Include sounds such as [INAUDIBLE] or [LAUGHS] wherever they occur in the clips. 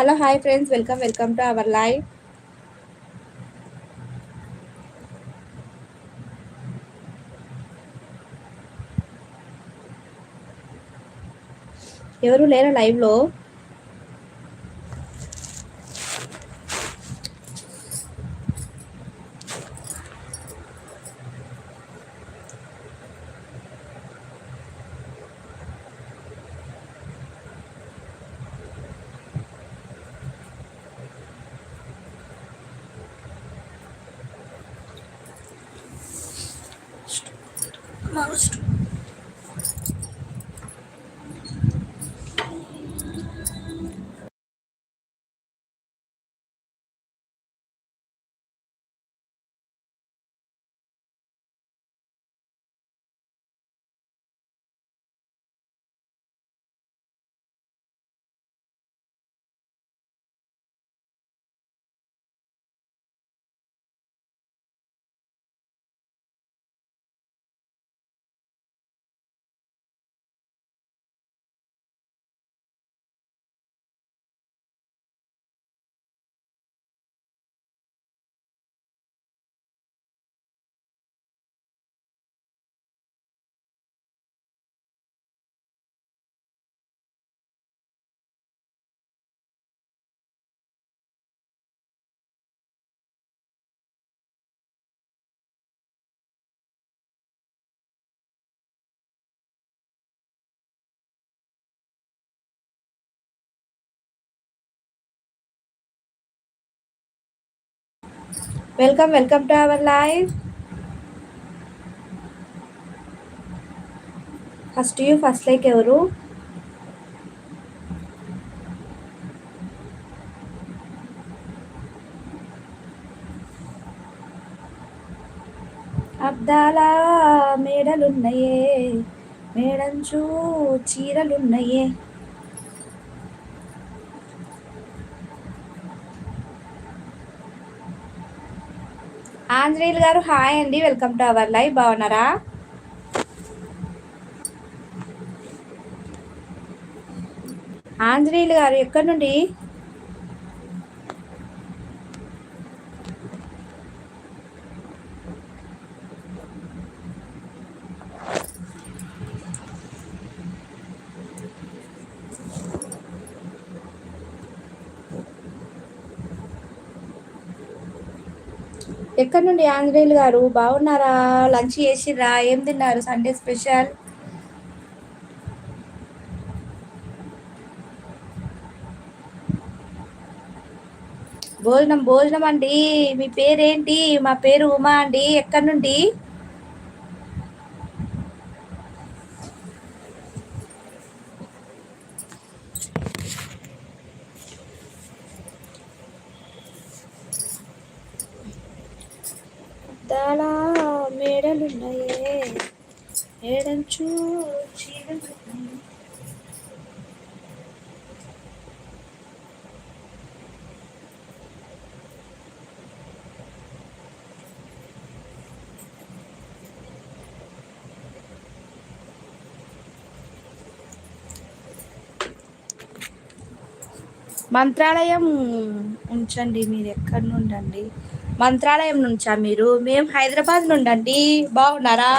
Hello hi friends welcome welcome to our live ఎవరు లేరా live welcome welcome to our live first you first like ఎవరు? అద్దాల మేడలున్నాయే మేడంచు చీరలున్నాయే. ఆంజనేయులు గారు హాయ్ అండి. Welcome to our live. బాగున్నారా? ఆంజనేయులు గారు ఎక్కడి నుండి? ఎక్కడి నుండి ఆంజనేయులు గారు? బాగున్నారా? లంచ్ చేసిర్రా? ఏం తిన్నారు? Sunday special? భోజనం భోజనం అండి. మీ పేరేంటి? మా పేరు ఉమా అండి. ఎక్కడి నుండి? అద్దాల మేడలున్నాయే. ఏడంచు చీరలు మంత్రాలయం ఉంచండి మీరు ఎక్కడి నుండండి? మంత్రాలయం నుంచా మీరు? మేము హైదరాబాద్ నుండండి. బాగున్నారా?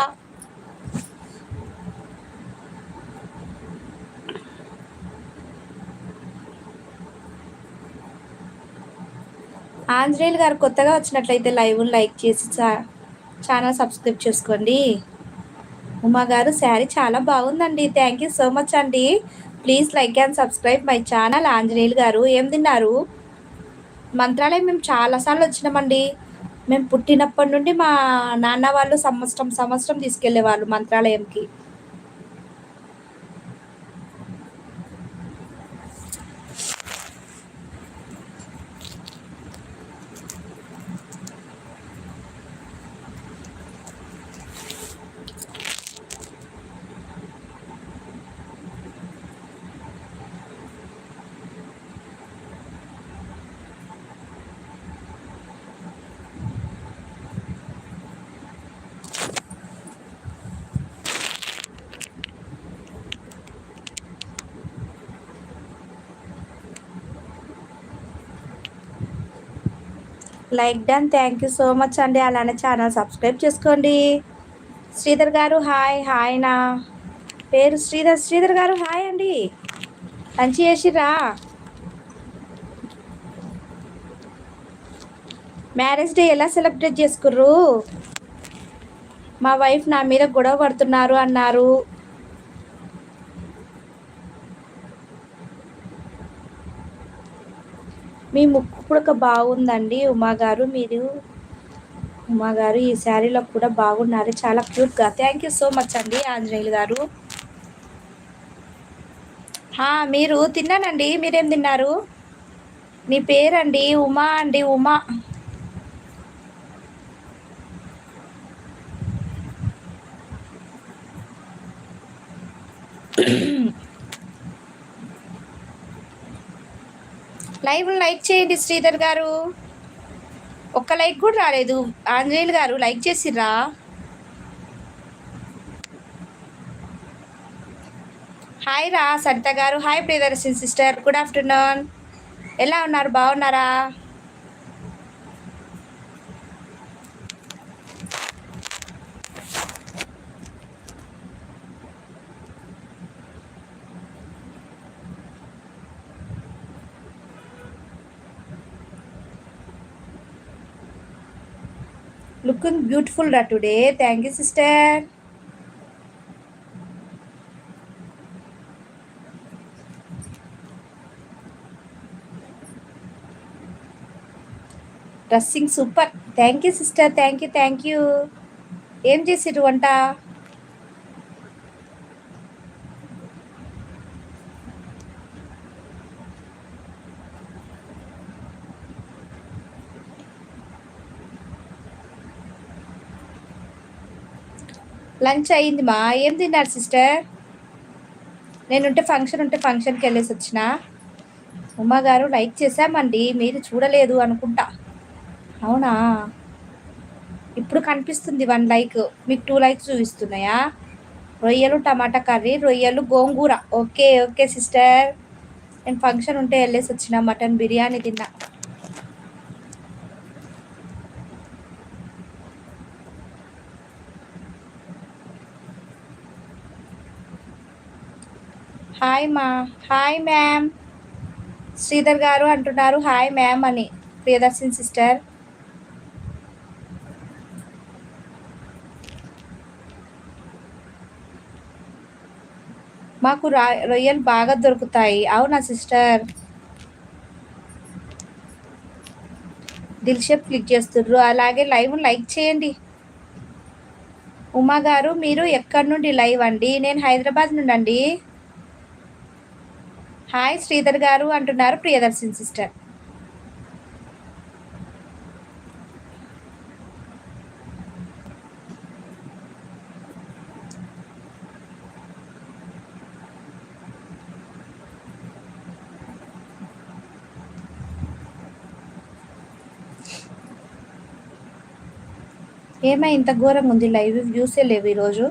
ఆంజనేయులు గారు కొత్తగా వచ్చినట్లయితే లైవ్ లైక్ చేసి ఛానల్ సబ్స్క్రైబ్ చేసుకోండి. ఉమా గారు శారీ చాలా బాగుందండి. థ్యాంక్ యూ సో మచ్ అండి. Please like and subscribe my channel Anjaneyulu garu. ఏం తిన్నారు? మంత్రాలయం మేము చాలాసార్లు వచ్చినామండి. మేము పుట్టినప్పటి నుండి మా నాన్న వాళ్ళు సంవత్సరం సంవత్సరం తీసుకెళ్ళే వాళ్ళు మంత్రాలయంకి. Like done thank you so much అండి. అలానే ఛానల్ సబ్స్క్రైబ్ చేసుకోండి. శ్రీధర్ గారు హాయ్ హాయ్ నా. పేరు శ్రీధర్ శ్రీధర్ గారు హాయ్ అండి. మంచి చేసిరా మ్యారేజ్ డే ఎలా సెలబ్రేట్ చేసుకుర్రు? మా వైఫ్ నా మీద గొడవ పడుతున్నారు అన్నారు. మీ ము పుడక బాగుందండి ఉమా గారు మీరు ఉమా గారు ఈ శారీలో కూడా బాగున్నారు చాలా క్యూట్గా. థ్యాంక్ యూ సో మచ్ అండి ఆంజనేయులు గారు. మీరు తిన్నానండి మీరేం తిన్నారు? మీ పేరండి ఉమా అండి ఉమా. లైవ్ లైక్ చేయండి శ్రీధర్ గారు. ఒక్క లైక్ కూడా రాలేదు. ఆంజనేయులు గారు లైక్ చేసిర్రా? హాయ్ రా Saritha garu. Hi Priyadarshan sister. Good afternoon. ఎలా ఉన్నారు? బాగున్నారా? లుకింగ్ బ్యూటిఫుల్ రా today thank you sister dressing super thank you sister thank you thank you ఏం చేసిరు వంట? లంచ్ అయింది మా. ఏం తిన్నారు సిస్టర్? నేనుంటే ఫంక్షన్ ఉంటే ఫంక్షన్కి వెళ్ళేసి వచ్చిన. ఉమ్మగారు లైక్ చేశామండి మీరు చూడలేదు అనుకుంటా. అవునా? ఇప్పుడు కనిపిస్తుంది వన్ లైక్. మీకు టూ లైక్స్ చూపిస్తున్నాయా? రొయ్యలు టమాటా కర్రీ రొయ్యలు గోంగూర. Okay okay sister. నేను ఫంక్షన్ ఉంటే వెళ్ళేసి వచ్చిన మటన్ బిర్యానీ తిన్నా. హాయ్ మా హాయ్ మ్యామ్ శ్రీధర్ గారు అంటున్నారు హాయ్ మ్యామ్ అని. ప్రియదర్శన్ సిస్టర్. మాకు రొయ్యలు బాగా దొరుకుతాయి. అవునా సిస్టర్? దిల్షేప్ క్లిక్ చేస్తుర్రు. అలాగే లైవ్ లైక్ చేయండి. ఉమా గారు మీరు ఎక్కడి నుండి లైవ్ అండి? నేను హైదరాబాద్ నుండి అండి హాయ్ శ్రీధర్ గారు అంటున్నారు ప్రియదర్శన్ సిస్టర్. ఏమై ఇంత ఘోరంగా ఉంది లైవ్? వ్యూసే లేవు ఈరోజు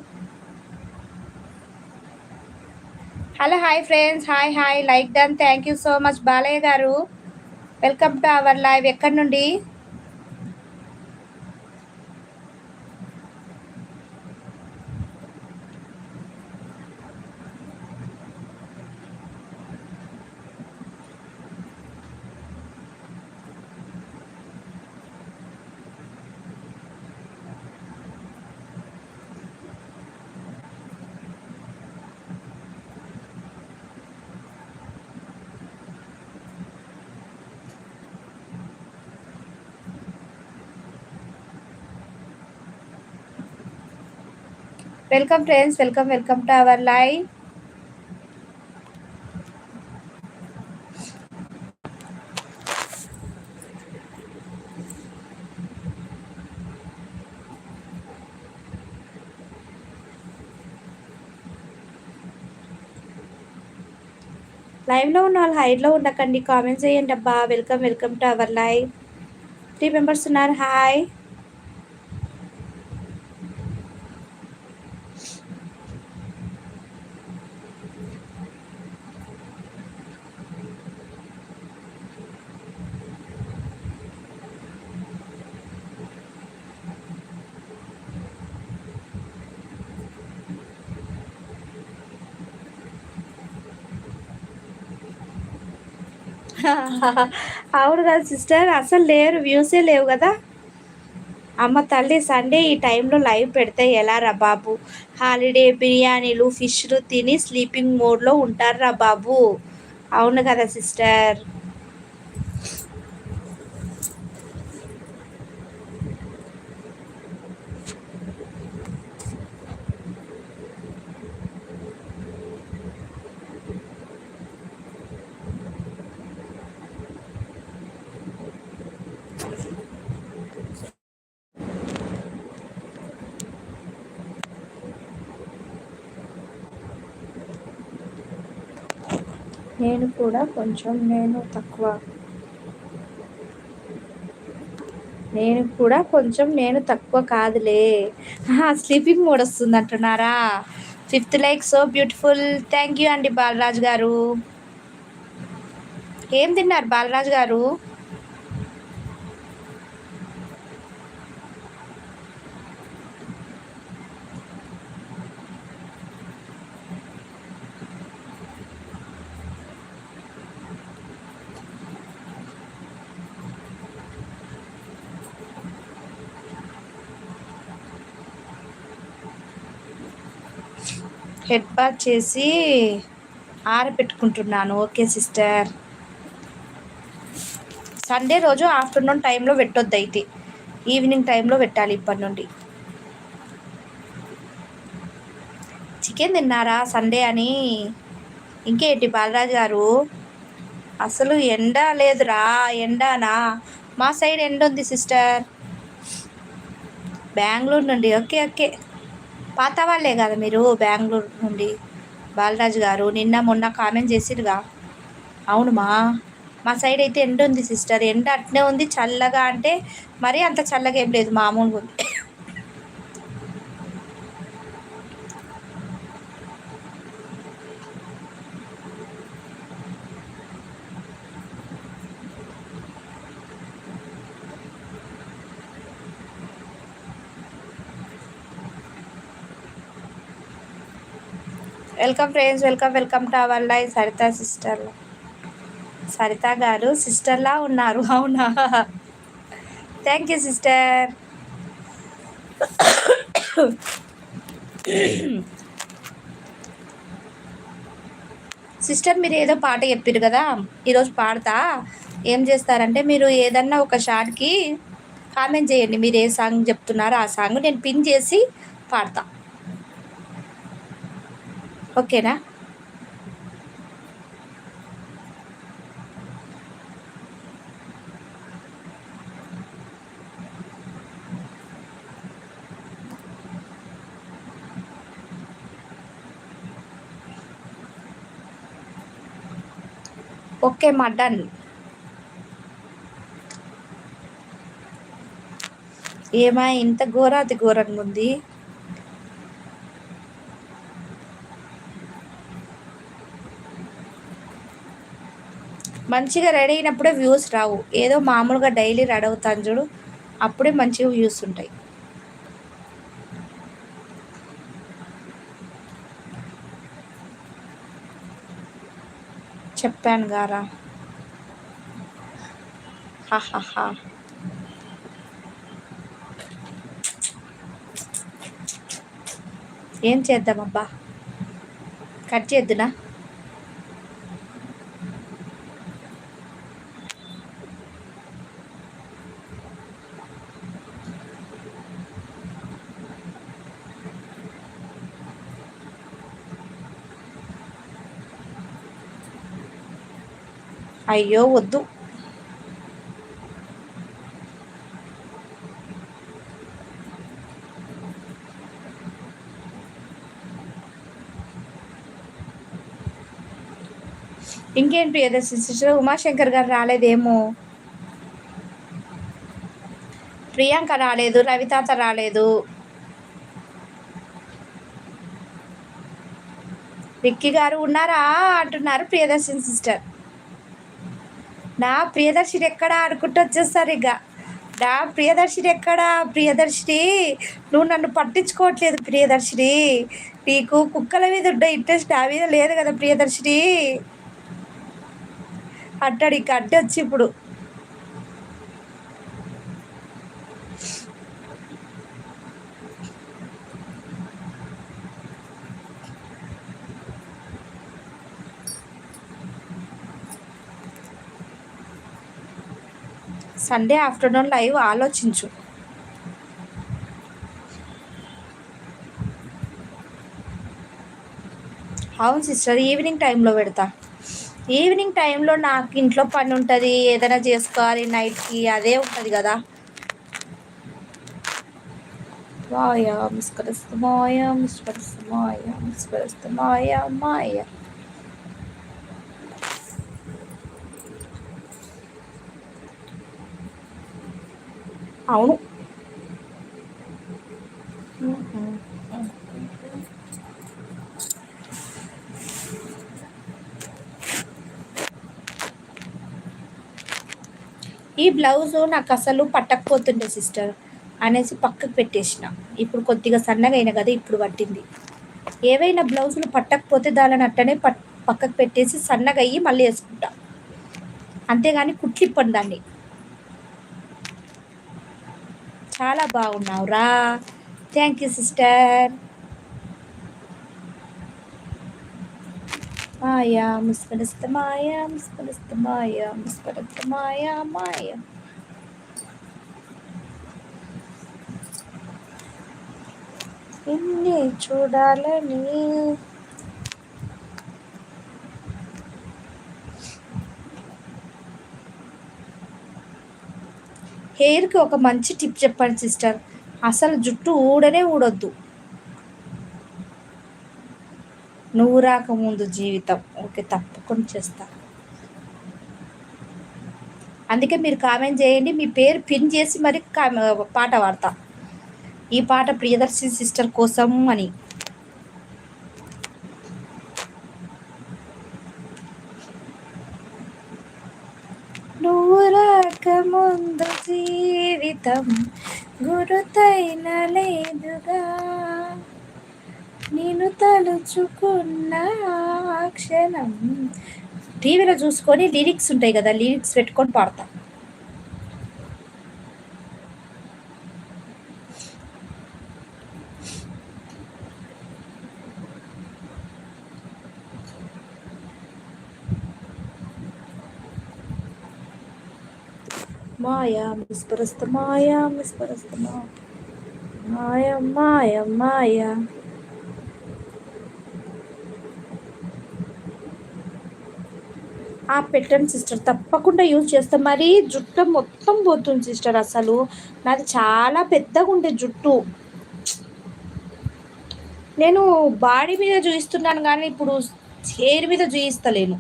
hello hi friends hi hi like done thank you so much Balayya garu welcome to our live ఎక్కడి నుండి? Welcome friends welcome welcome to our live లైవ్లో ఉన్న వాళ్ళు హైడ్లో ఉండకండి. కామెంట్స్ చేయండి అబ్బా. Welcome welcome to our live three members ఉన్నారు. హాయ్ [LAUGHS] అవును కదా సిస్టర్ అసలు లేరు వ్యూసే లేవు కదా. అమ్మ తల్లి సండే ఈ టైంలో లైవ్ పెడితే ఎలా రా బాబు? హాలిడే బిర్యానీలు ఫిష్లు తిని స్లీపింగ్ మోడ్లో ఉంటారు రా బాబు. అవును కదా సిస్టర్ నేను కూడా కొంచెం నేను తక్కువ. నేను కూడా కొంచెం నేను తక్కువ కాదులే. స్లీపింగ్ మోడ్ వస్తుంది అంటున్నారా? Fifth like so beautiful. Thank you అండి బాలరాజ్ గారు. ఏం తిన్నారు బాలరాజ్ గారు? హెడ్ బాత్ చేసి ఆరబెట్టుకుంటున్నాను. Okay sister. సండే రోజు ఆఫ్టర్నూన్ టైంలో పెట్టొద్దు అయితే. ఈవినింగ్ టైంలో పెట్టాలి ఇప్పటి నుండి. చికెన్ తిన్నారా సండే అని? ఇంకేంటి బాలరాజు గారు? అసలు ఎండ లేదురా ఎండానా? మా సైడ్ ఎండ ఉంది సిస్టర్. బెంగళూరు నుండి. Okay okay. పాత వాళ్ళే కదా మీరు బెంగళూరు నుండి బాలరాజు గారు. నిన్న మొన్న కామెంట్ చేసిరుగా అవునుమా మా. సైడ్ అయితే ఎండ ఉంది సిస్టర్. ఎండ అట్నే ఉంది చల్లగా అంటే మరీ అంత చల్లగా ఏం లేదు మామూలుగా ఉంది welcome friends welcome welcome to our live. Saritha సిస్టర్లా Saritha garu సిస్టర్లా ఉన్నారు. అవునా? థ్యాంక్ యూ సిస్టర్ సిస్టర్ మీరు ఏదో పాట చెప్పారు కదా? ఈరోజు పాడతా? ఏం చేస్తారంటే మీరు ఏదన్నా ఒక షార్ట్కి కామెంట్ చేయండి. మీరు ఏ సాంగ్ చెప్తున్నారో ఆ సాంగ్ నేను పిన్ చేసి పాడతా. ఓకేనా? ఓకే మా డన్. ఏమా ఇంత ఘోరాతి ఘోరంగా ఉంది? మంచిగా రెడీ అయినప్పుడే వ్యూస్ రావు. ఏదో మామూలుగా డైలీ రెడీ అవుతాను చూడు అప్పుడే మంచిగా వ్యూస్ ఉంటాయి. చెప్పాను గారా. హాహా ఏం చేద్దామబ్బా? కట్ చేద్దునా? అయ్యో వద్దు. ఇంకేం ప్రియదర్శి? సిస్టర్ ఉమాశంకర్ గారు రాలేదేమో? ప్రియాంక రాలేదు రవితాత రాలేదు. విక్కీ గారు ఉన్నారా? అంటున్నారు ప్రియదర్శన్ సిస్టర్. నా ప్రియదర్శిని ఎక్కడా అనుకుంటూ వచ్చేస్తారు ఇక. నా ప్రియదర్శిని ఎక్కడా? ప్రియదర్శిని నువ్వు నన్ను పట్టించుకోవట్లేదు ప్రియదర్శిని. నీకు కుక్కల మీద ఉండే ఇంట్రెస్ట్ నా మీద లేదు కదా ప్రియదర్శిని. అంటాడు ఇక అడ్డ వచ్చి ఇప్పుడు. సండే ఆఫ్టర్నూన్ లైవ్ ఆలోచించు. అవును సిస్టర్ ఈవినింగ్ టైంలో పెడతా. ఈవినింగ్ టైంలో నాకు ఇంట్లో పని ఉంటుంది ఏదైనా చేసుకోవాలి నైట్కి అదే ఉంటుంది కదా. మాయా మిస్కరిస్తు మాయా మిస్కరిస్తు మాయా మిస్కరిస్తు మాయా మాయా. అవును. ఈ బ్లౌజ్ నాకు అసలు పట్టకపోతుండే సిస్టర్. అనేసి పక్కకు పెట్టేసిన. ఇప్పుడు కొద్దిగా సన్నగా అయిన కదా ఇప్పుడు పట్టింది. ఏవైనా బ్లౌజులు పట్టకపోతే దానిని అట్టనే పట్ పక్కకు పెట్టేసి సన్నగా అయ్యి మళ్ళీ వేసుకుంటా. అంతేగాని కుట్లిప్పండి దాన్ని. చాలా బాగున్నావు రా. థ్యాంక్ యూ సిస్టర్ మాయా ముస్కరిస్త మాయా ముస్కరిస్త మాయా ముస్కరిస్త మాయా మాయా. ఎన్ని చూడాలని హెయిర్కి ఒక మంచి టిప్ చెప్పండి సిస్టర్. అసలు జుట్టు ఊడనే ఊడొద్దు. నువ్వు రాకముందు జీవితం. ఓకే తప్పకుండా చేస్తా. అందుకే మీరు కామెంట్ చేయండి. మీ పేరు పిన్ చేసి మరి పాట పాడతా. ఈ పాట ప్రియదర్శి సిస్టర్ కోసం అని. నువ్వు రాకముందు జీవితం గురుతైన లేదుగా. నేను తలుచుకున్న క్షణం. టీవీలో చూసుకొని లిరిక్స్ ఉంటాయి కదా లిరిక్స్ పెట్టుకొని పాడతా. మాయా విస్పరస్త మాయా విస్పరస్త మాయ మాయ మాయ. ఆ పెట్టండి సిస్టర్ తప్పకుండా యూజ్ చేస్తాం. మరి జుట్టు మొత్తం పోతుంది సిస్టర్ అసలు. నాది చాలా పెద్దగా ఉండే జుట్టు. నేను బాడీ మీద చూయిస్తున్నాను కానీ ఇప్పుడు హెయిర్ మీద చూయిస్తలేను.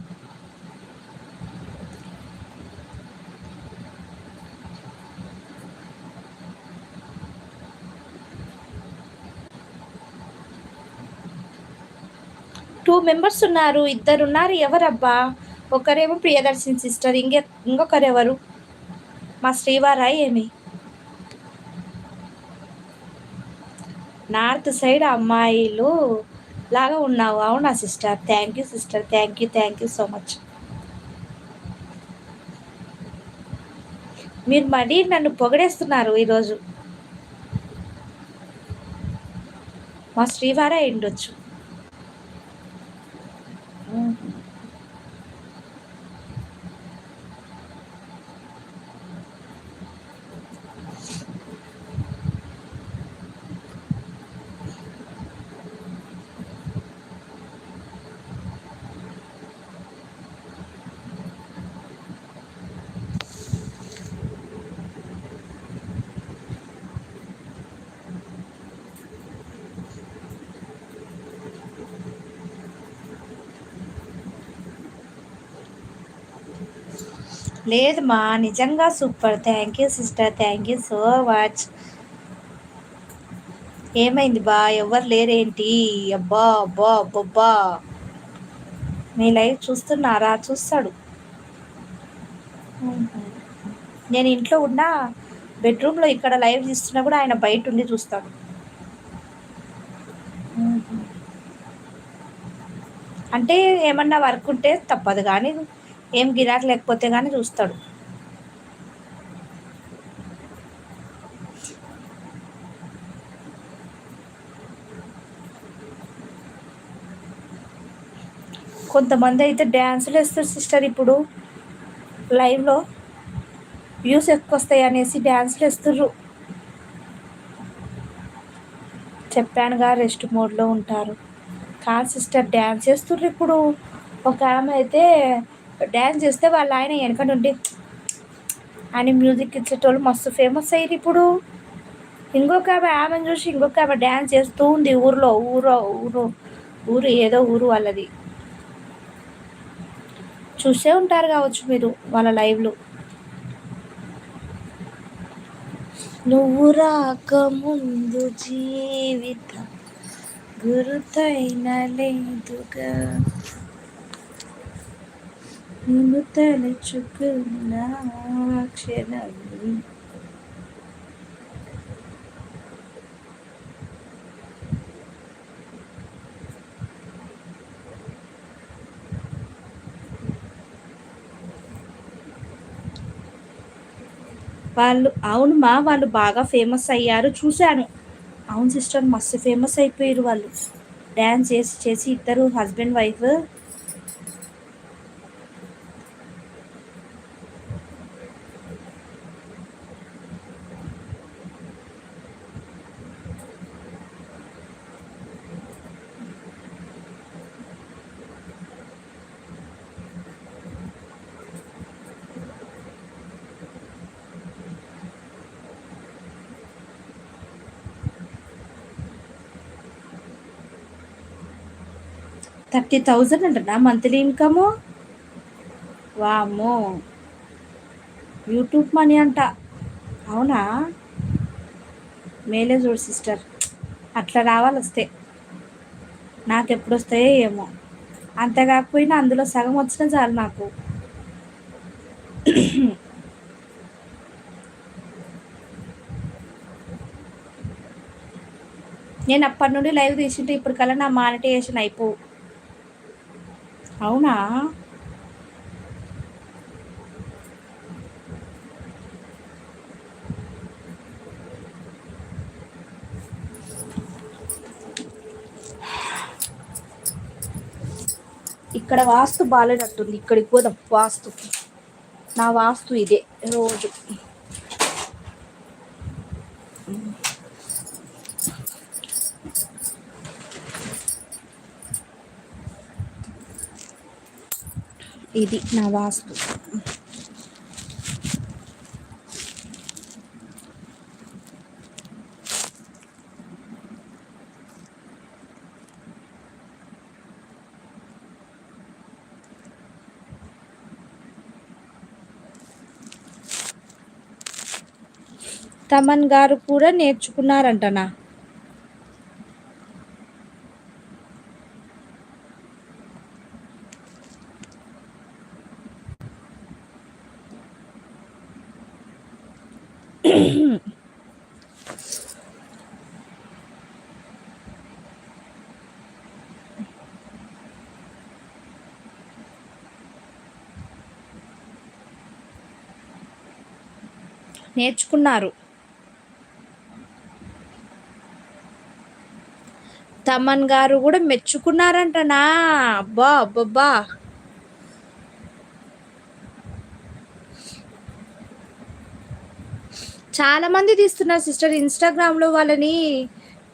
మెంబర్స్ ఉన్నారు ఇద్దరు ఉన్నారు ఎవరబ్బా? ఒకరేమో ప్రియదర్శిని సిస్టర్ ఇంకే ఇంకొకరెవరు? మా శ్రీవారా ఏమి? నార్త్ సైడ్ అమ్మాయిలు లాగా ఉన్నావు అవునా sister? Thank you sister thank you thank you so much. మీరు మరీ నన్ను పొగడేస్తున్నారు ఈరోజు. మా శ్రీవారా ఉండొచ్చు లేదు మా నిజంగా super. Thank you sister. Thank you so much. ఏమైంది బా? ఎవరు లేరేంటి? అబ్బా అబ్బా అబ్బబ్బా. మీ లైవ్ చూస్తున్నారా? చూస్తాడు. నేను ఇంట్లో ఉన్న బెడ్రూమ్లో ఇక్కడ లైవ్ తీస్తున్నా కూడా ఆయన బయట ఉండి చూస్తాడు. అంటే ఏమన్నా వర్క్ ఉంటే తప్పదు కానీ ఏం గిరాక లేకపోతే కానీ చూస్తాడు. కొంతమంది అయితే డ్యాన్సులు వేస్తారు సిస్టర్ ఇప్పుడు. లైవ్లో వ్యూస్ ఎక్కువ వస్తాయి అనేసి డ్యాన్సులు వేస్తుర్రు. చెప్పానుగా రెస్ట్ మోడ్లో ఉంటారు. కాదు సిస్టర్ డ్యాన్స్ చేస్తుర్రు ఇప్పుడు. ఒక ఆమె అయితే డ్యాన్స్ చేస్తే వాళ్ళ ఆయన వెనకటి ఉండి అని మ్యూజిక్ ఇచ్చేటోళ్ళు మస్తు ఫేమస్ అయ్యారు ఇప్పుడు. ఇంకొక ఆమె ఆమెను చూసి ఇంకొక ఆమె డ్యాన్స్ చేస్తూ ఉంది ఊర్లో ఊరో ఊరు ఊరు ఏదో ఊరు వాళ్ళది. చూసే ఉంటారు కావచ్చు మీరు వాళ్ళ లైవ్లో. నువ్వు రాక ముందు జీవితం గురుతైన లేదుగా. నువ్వు తలుచుకున్న క్షణం వాళ్ళు అవును మా వాళ్ళు బాగా ఫేమస్ అయ్యారు చూశాను. అవును సిస్టర్ మస్తు ఫేమస్ అయిపోయారు వాళ్ళు. డ్యాన్స్ చేసి చేసి ఇద్దరు హస్బెండ్ వైఫ్ థర్టీ థౌజండ్ అంటనా మంత్లీ ఇన్కము? వామ్మో. యూట్యూబ్ మనీ అంట. అవునా? మేలే చూడు సిస్టర్. అట్లా రావాలి వస్తే నాకు ఎప్పుడు వస్తాయో ఏమో. అంతే కాకపోయినా అందులో సగం వచ్చినా చాలు నాకు. నేను అప్పటి నుండి లైవ్ తీసింటే ఇప్పటికల్లా నా మానిటైజేషన్ అయిపోవు అవునా? ఇక్కడ వాస్తు బాగాలేనట్టుంది ఇక్కడికి పోదాం. వాస్తు నా వాస్తు ఇదే. రోజు. ఇది నా వాస్తు. తమన్ గారు కూడా నేర్చుకున్నారంటనా? నేర్చుకున్నారు. తమన్ గారు కూడా మెచ్చుకున్నారంటనా? అబ్బా అబ్బబ్బా. చాలా మంది తీస్తున్నారు సిస్టర్. ఇన్స్టాగ్రామ్లో వాళ్ళని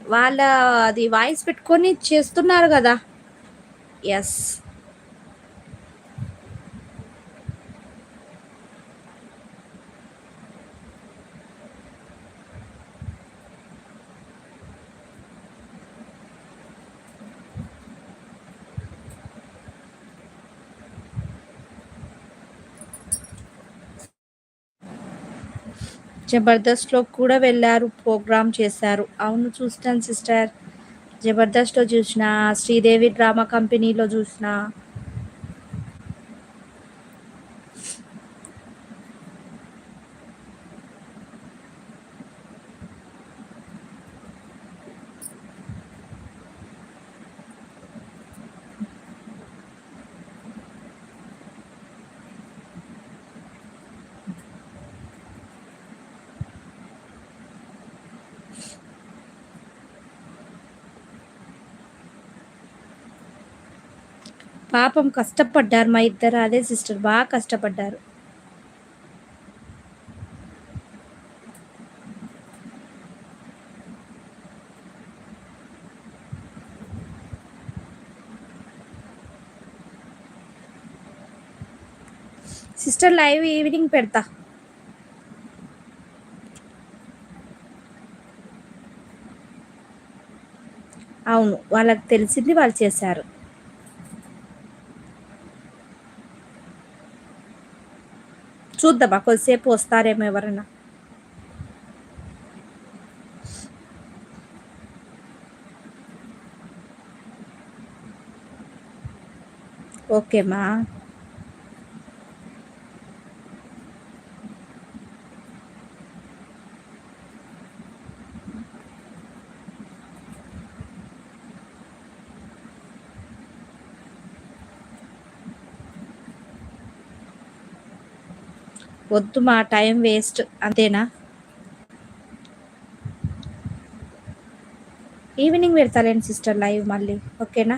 వాళ్ళ అది వాయిస్ పెట్టుకొని చేస్తున్నారు కదా. ఎస్ జబర్దస్త్లో కూడా వెళ్ళారు ప్రోగ్రామ్ చేశారు. అవును చూస్తాను సిస్టర్. జబర్దస్త్లో చూసిన శ్రీదేవి డ్రామా కంపెనీలో చూసిన పాపం కష్టపడ్డారు మా ఇద్దరు. అదే సిస్టర్ బాగా కష్టపడ్డారు. సిస్టర్ లైవ్ ఈవినింగ్ పెడతా. అవును వాళ్ళకి తెలిసింది వాళ్ళు చేశారు. చూద్దామా కొద్దిసేపు వస్తారేమో ఎవరన్నా ఓకేమా వద్దు మా టైం వేస్ట్. అంతేనా? ఈవినింగ్ పెడతాలేండి సిస్టర్ లైవ్ మళ్ళీ. ఓకేనా?